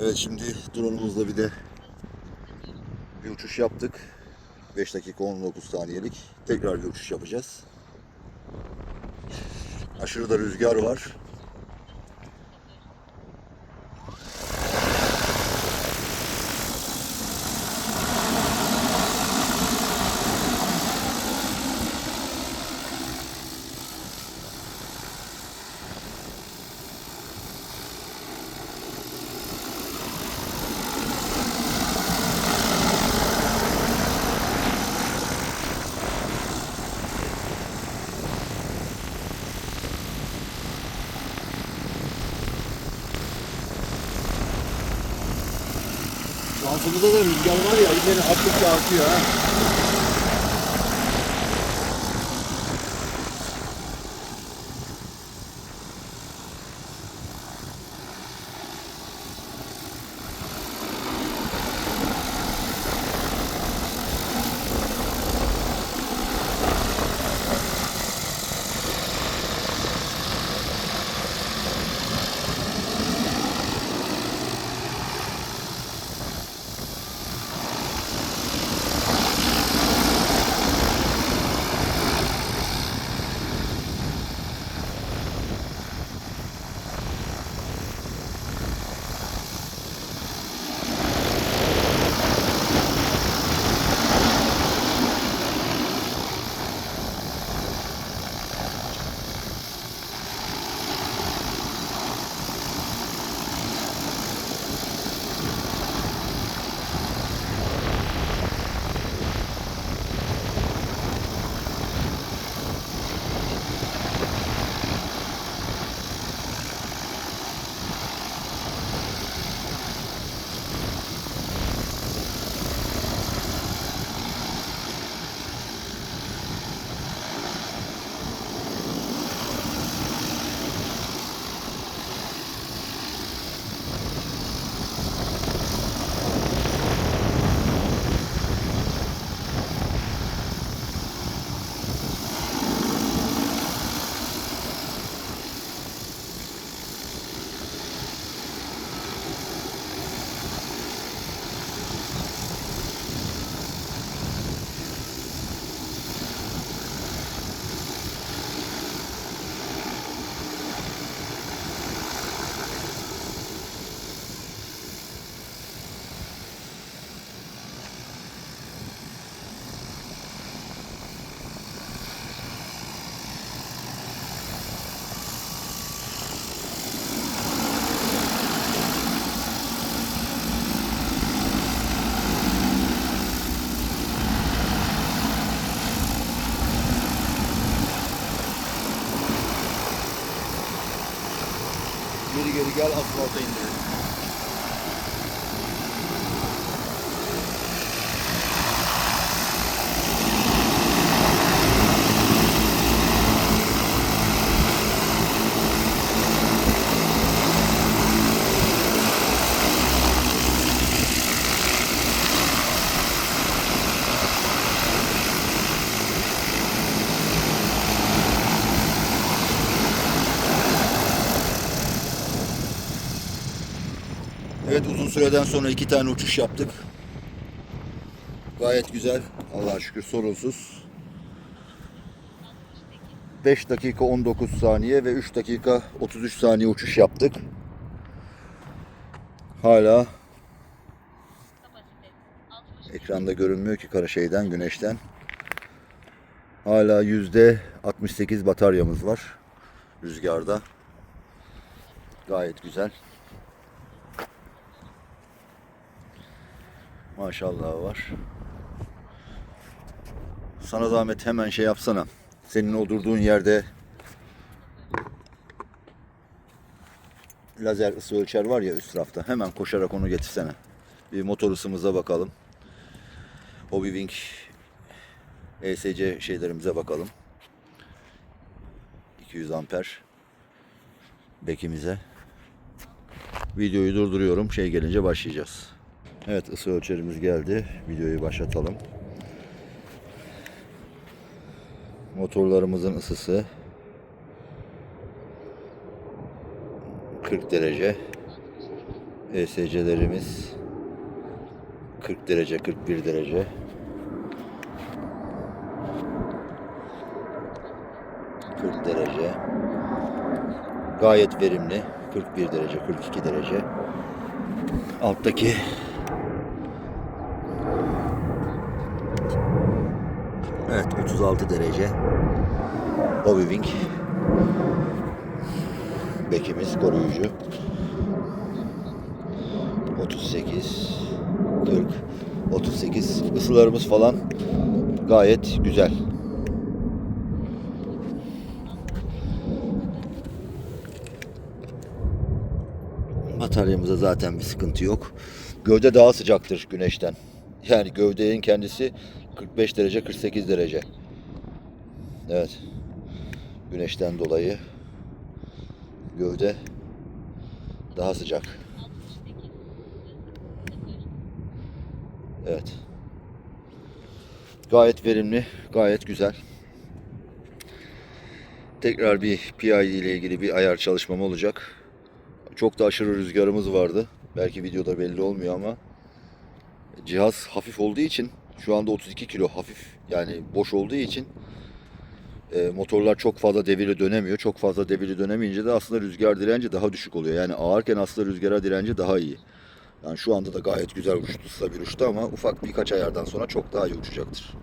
Evet şimdi drone'umuzla bir de bir uçuş yaptık. 5 dakika 19 saniyelik. Tekrar bir uçuş yapacağız. Aşırı da rüzgar var. Şansımızda da rüzgar var ya yine hafifçe artıyor ha. Geri gel asfalta indirelim. Evet uzun süreden sonra iki tane uçuş yaptık. Gayet güzel. Allah'a şükür sorunsuz. 5 dakika 19 saniye ve 3 dakika 33 saniye uçuş yaptık. Hala ekranda görünmüyor ki kara şeyden, güneşten. Hala yüzde 68 bataryamız var rüzgarda. Gayet güzel. Maşallah var. Sana zahmet hemen şey yapsana. Senin o durduğun yerde lazer ısı ölçer var ya üst rafta. Hemen koşarak onu getirsene. Bir motor ısımıza bakalım. Hobby Wing ESC şeylerimize bakalım. 200 amper bekimize. Videoyu durduruyorum. Şey gelince başlayacağız. Evet ısı ölçerimiz geldi. Videoyu başlatalım. Motorlarımızın ısısı 40 derece. ESC'lerimiz 40 derece, 41 derece. ...40 derece... ...gayet verimli... ...41 derece, 42 derece... ...alttaki... ...evet 36 derece... ...Bobby Wing... ...bekimiz koruyucu... 38 40 38 ısılarımız falan gayet güzel. Bataryamıza zaten bir sıkıntı yok. Gövde daha sıcaktır güneşten. Yani gövdenin kendisi 45 derece 48 derece. Evet. Güneşten dolayı gövde daha sıcak. Evet. Gayet verimli, gayet güzel. Tekrar bir PID ile ilgili bir ayar çalışmam olacak. Çok da aşırı rüzgarımız vardı. Belki videoda belli olmuyor ama cihaz hafif olduğu için şu anda 32 kilo hafif yani boş olduğu için e, motorlar çok fazla devirli dönemiyor. Çok fazla devirli dönemeyince de aslında rüzgar direnci daha düşük oluyor. Yani ağırken aslında rüzgara direnci daha iyi. Yani şu anda da gayet güzel uçtu, stabil uçtu ama ufak birkaç ayardan sonra çok daha iyi uçacaktır.